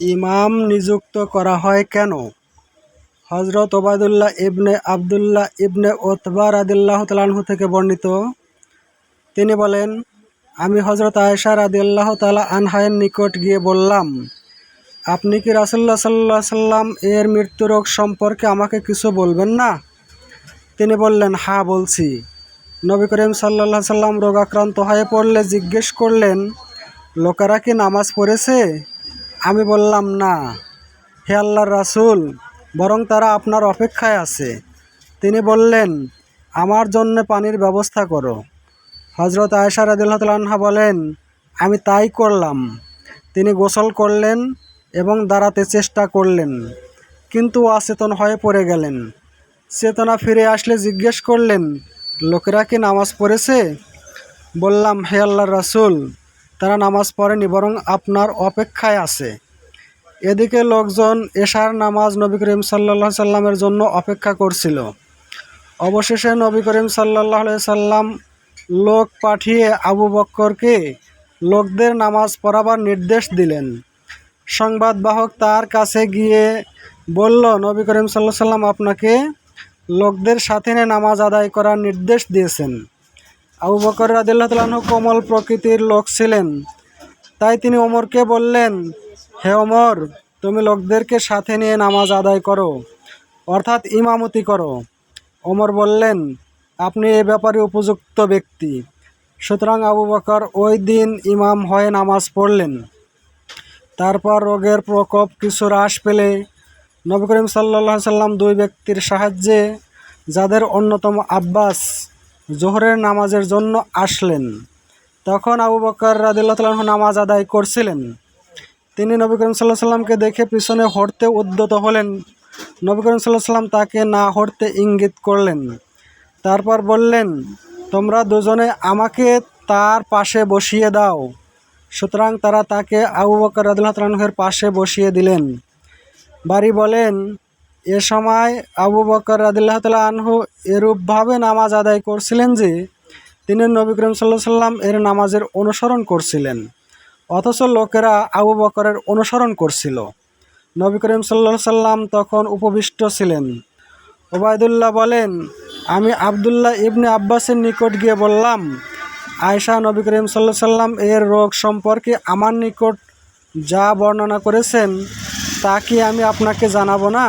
ইমাম নিযুক্ত করা হয় কেন? হজরত ওবায়দুল্লাহ ইবনে আবদুল্লাহ ইবনে ওতবা রাদিল্লাহ তালাহু থেকে বর্ণিত। তিনি বলেন, আমি হজরত আয়েশা রাদিল্লাহ তালা আনহায়ের নিকট গিয়ে বললাম, আপনি কি রাসুল্লাহ সাল্লাহ সাল্লাম এর মৃত্যুরোগ সম্পর্কে আমাকে কিছু বলবেন না? তিনি বললেন হ্যাঁ বলছি। নবী করিম সাল্লাহ সাল্লাম রোগাক্রান্ত হয়ে পড়লে জিজ্ঞেস করলেন, লোকেরা কি নামাজ পড়েছে? আমি বললাম, না, হে আল্লাহর রাসূল, বরং তারা আপনার অপেক্ষায় আছে। তিনি বললেন, আমার জন্য পানির ব্যবস্থা করো। হজরত আয়সা রাদিল্লাহা বলেন, আমি তাই করলাম। তিনি গোসল করলেন এবং দাঁড়াতে চেষ্টা করলেন, কিন্তু অচেতন হয়ে পড়ে গেলেন। চেতনা ফিরে আসলে জিজ্ঞেস করলেন, লোকেরা কি নামাজ পড়েছে? বললাম, হে আল্লাহর রাসূল তারা নামাজ পড়েনি, বরং আপনার অপেক্ষায় আছে। এদিকে লোকজন এশার নামাজ নবী করিম সাল্লাহ সাল্লামের জন্য অপেক্ষা করছিল। অবশেষে নবী করিম সাল্লাহ সাল্লাম লোক পাঠিয়ে আবু বক্করকে লোকদের নামাজ পড়াবার নির্দেশ দিলেন। সংবাদবাহক তার কাছে গিয়ে বলল, নবী করিম সাল্লাহ সাল্লাম আপনাকে লোকদের সাথে নামাজ আদায় করার নির্দেশ দিয়েছেন। আবু বকর রাদিল্লাহ তালাহ কোমল প্রকৃতির লোক ছিলেন। তাই তিনি ওমরকে বললেন, হে ওমর, তুমি লোকদেরকে সাথে নিয়ে নামাজ আদায় করো, অর্থাৎ ইমামতি করো। ওমর বললেন, আপনি এ ব্যাপারে উপযুক্ত ব্যক্তি। সুতরাং আবু বকর ওই দিন ইমাম হয়ে নামাজ পড়লেন। তারপর রোগের প্রকোপ কিছু হ্রাস পেলে নবী করিম সাল্লাহ সাল্লাম দুই ব্যক্তির সাহায্যে, যাদের অন্যতম আব্বাস জোহরের নামাজের জন্য আসলেন। তখন আবু বকর রাদিল্লাহ নামাজ আদায় করছিলেন। তিনি নবী করিম সাল্লাহ সাল্লামকে দেখে পিছনে হটতে উদ্যত হলেন। নবী করিম সাল্লাহ সাল্লাম তাকে না হটতে ইঙ্গিত করলেন। তারপর বললেন, তোমরা দুজনে আমাকে তার পাশে বসিয়ে দাও। সুতরাং তারা তাকে আবু বকর রাদিল্লাহ তালাহের পাশে বসিয়ে দিলেন। বাড়ি বলেন এ সময় আবু বকর রাদিল্লাহ তালা আনহু এরূপভাবে নামাজ আদায় করছিলেন যে, তিনি নবী করিম সাল্লাহ সাল্লাম এর নামাজের অনুসরণ করছিলেন। অথচ লোকেরা আবু বকরের অনুসরণ করছিল। নবী করিম সাল্লাহ সাল্লাম তখন উপবিষ্ট ছিলেন। ওবায়দুল্লাহ বলেন, আমি আবদুল্লাহ ইবনে আব্বাসের নিকট গিয়ে বললাম আয়সা নবী করিম সাল্লাহ সাল্লাম এর রোগ সম্পর্কে আমার নিকট যা বর্ণনা করেছেন, তা কি আমি আপনাকে জানাব না?